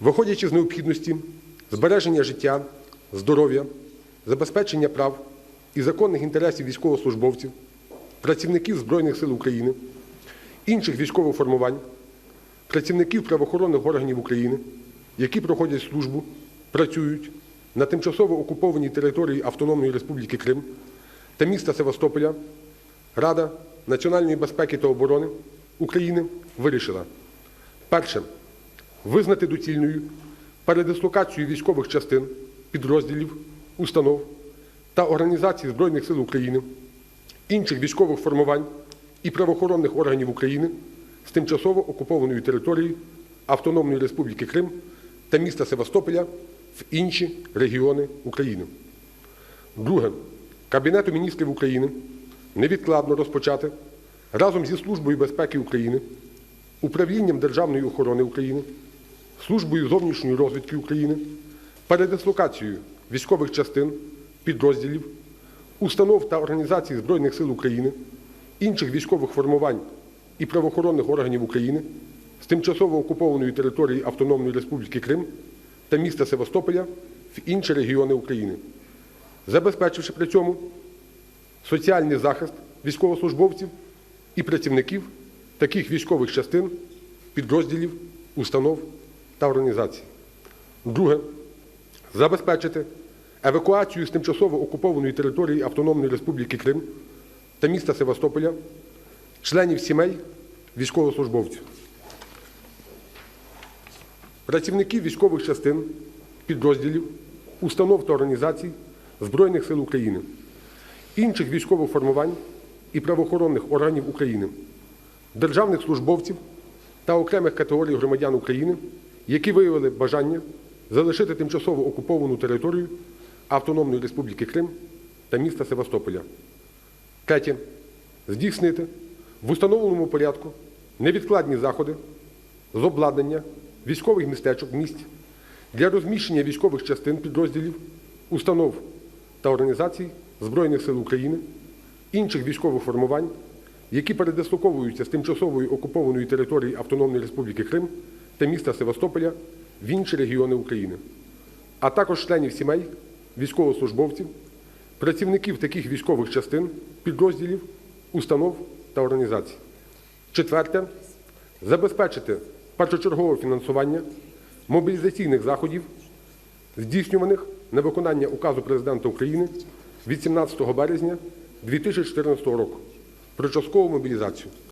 Виходячи з необхідності збереження життя, здоров'я, забезпечення прав і законних інтересів військовослужбовців, працівників Збройних сил України, інших військових формувань, працівників правоохоронних органів України, які проходять службу, працюють на тимчасово окупованій території Автономної Республіки Крим та міста Севастополя, Рада національної безпеки та оборони України вирішила. Перше визнати доцільною передислокацію військових частин, підрозділів, установ та організацій Збройних сил України, інших військових формувань і правоохоронних органів України з тимчасово окупованої території Автономної Республіки Крим та міста Севастополя в інші регіони України. Друге. Кабінету міністрів України невідкладно розпочати разом зі Службою безпеки України, Управлінням Державної охорони України, Службою зовнішньої розвідки України передислокацію військових частин, підрозділів, установ та організацій Збройних сил України, інших військових формувань і правоохоронних органів України з тимчасово окупованої території Автономної Республіки Крим та міста Севастополя в інші регіони України, забезпечивши при цьому соціальний захист військовослужбовців і працівників таких військових частин, підрозділів, установ та організацій. Друге. Забезпечити евакуацію з тимчасово окупованої території Автономної Республіки Крим та міста Севастополя членів сімей військовослужбовців, працівників військових частин, підрозділів, установ та організацій Збройних сил України, інших військових формувань і правоохоронних органів України, державних службовців та окремих категорій громадян України, які виявили бажання залишити тимчасово окуповану територію Автономної Республіки Крим та міста Севастополя. Третє. Здійснити в установленому порядку невідкладні заходи з обладнання військових містечок місць для розміщення військових частин підрозділів, установ та організацій Збройних сил України, інших військових формувань, які передислоковуються з тимчасової окупованої території Автономної Республіки Крим та міста Севастополя в інші регіони України, а також членів сімей, військовослужбовців, працівників таких військових частин, підрозділів, установ та організацій. Четверте. Забезпечити першочергове фінансування мобілізаційних заходів, здійснюваних на виконання указу Президента України від 17 березня 2014 року про часткову мобілізацію.